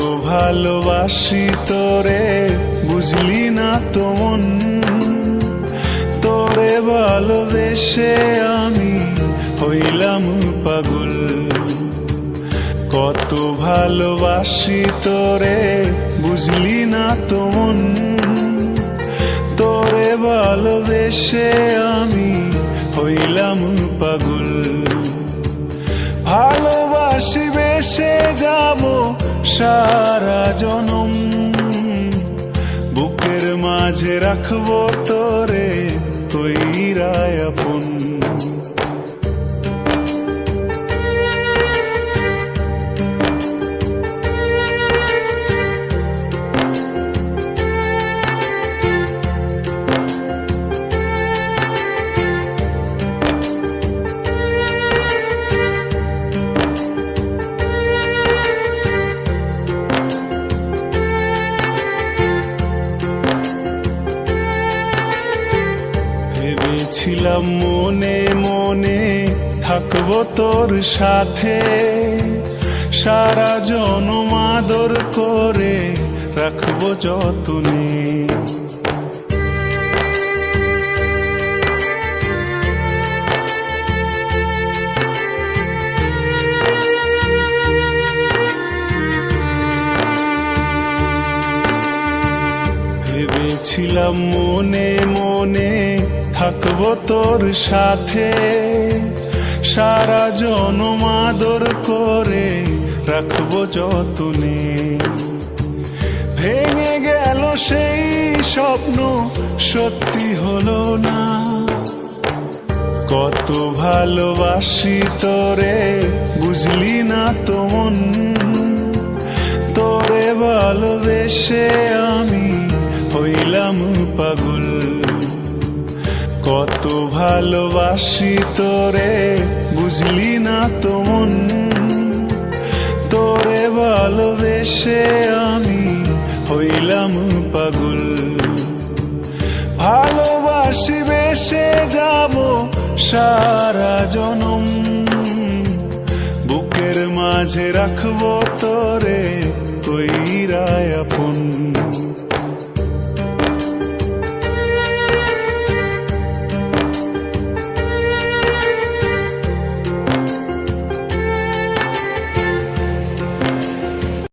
ভালোবাসি তোরে, বুঝলি না তো মন। তোরে ভালোবেসে আমি হইলাম পাগল। কত ভালোবাসি তোরে, বুঝলি না তো মন। তোরে ভালোবেসে আমি হইলাম পাগল। ভালোবাসি বেসে যাব সারা জনম। বুকের মাঝে রাখব তোরে তৈরায় আপন। ভেবেছিলাম মনে মনে থাকব তোর সাথে। সারা জনমাদর করে রাখব যতনে। ভেবেছিলাম মনে মনে থাকব তোর সাথে। সারা জনম আদর করে রাখব যতনে। ভেঙে গেল সেই স্বপ্ন, সত্যি হলো না। কত ভালোবাসি তোরে, বুঝলি না তো মন। তোরে ভালোবেসে আমি হইলাম পাগল। কত ভালোবাসি তোরে, বুঝলি না তো মন। তোরে ভালোবেসে আমি হইলাম পাগল। ভালোবাসি বেসে যাব সারা জনম। বুকের মাঝে রাখব তোরে কইরায় আপন।